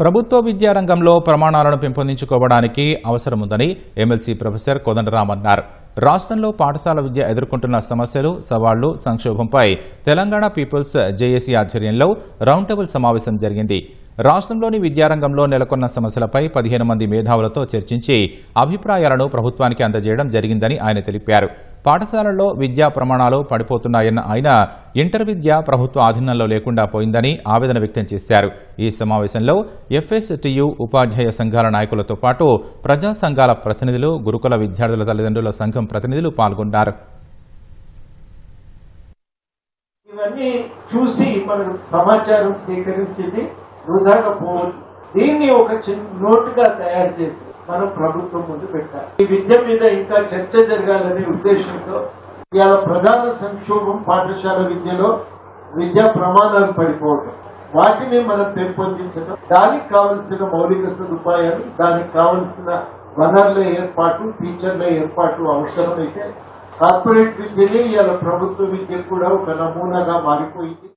ప్రభుత్వ విద్యారంగంలో ప్రమాణాలను పెంపొందించుకోవడానికి అవసరముందని ఎమ్మెల్సీ ప్రొఫెసర్ కోదండరామ్ అన్నారు. రాష్ట్రంలో పాఠశాల విద్య ఎదుర్కొంటున్న సమస్యలు సవాళ్ళు సంక్షోభంపై తెలంగాణ పీపుల్స్ జేఏసీ ఆధ్వర్యంలో రౌండ్ టేబుల్ సమావేశం జరిగింది. రాష్ట్రంలోని విద్యారంగంలో నెలకొన్న సమస్యలపై పదిహేను మంది మేధావులతో చర్చించి అభిప్రాయాలను ప్రభుత్వానికి అందజేయడం జరిగిందని ఆయన తెలిపారు. పాఠశాలల్లో విద్యా ప్రమాణాలు పడిపోతున్నాయన్న ఆయన ఇంటర్ విద్య ప్రభుత్వ ఆధీనంలో లేకుండా పోయిందని ఆవేదన వ్యక్తం చేశారు. ఈ సమావేశంలో ఎఫ్ఎస్టియు ఉపాధ్యాయ సంఘాల నాయకులతో పాటు ప్రజా సంఘాల ప్రతినిధులు గురుకుల విద్యార్థుల తల్లిదండ్రుల సంఘం ప్రతినిధులు పాల్గొన్నారు. ఇవన్నీ చూసి మనం సమాచారం సేకరించేది వృధాగా పోవద్దు దీన్ని ఒక చిన్న నోటుగా తయారు చేసి మనం ప్రభుత్వం ముందు పెట్టాలి. ఈ విద్య మీద ఇంకా చర్చ జరగాలనే ఉద్దేశంతో ఇవాళ ప్రధాన సంక్షోభం పాఠశాల విద్యలో విద్యా ప్రమాణాలు పడిపోవటం. వాటిని మనం పెంపొందించడం దానికి కావలసిన మౌలిక సదుపాయాలు దానికి కావలసిన వనరుల ఏర్పాటు టీచర్ల ఏర్పాటు అవసరమైతే కార్పొరేట్ విద్యనే ఇవాళ ప్రభుత్వ విద్య కూడా ఒక నమూనాగా మారిపోయింది.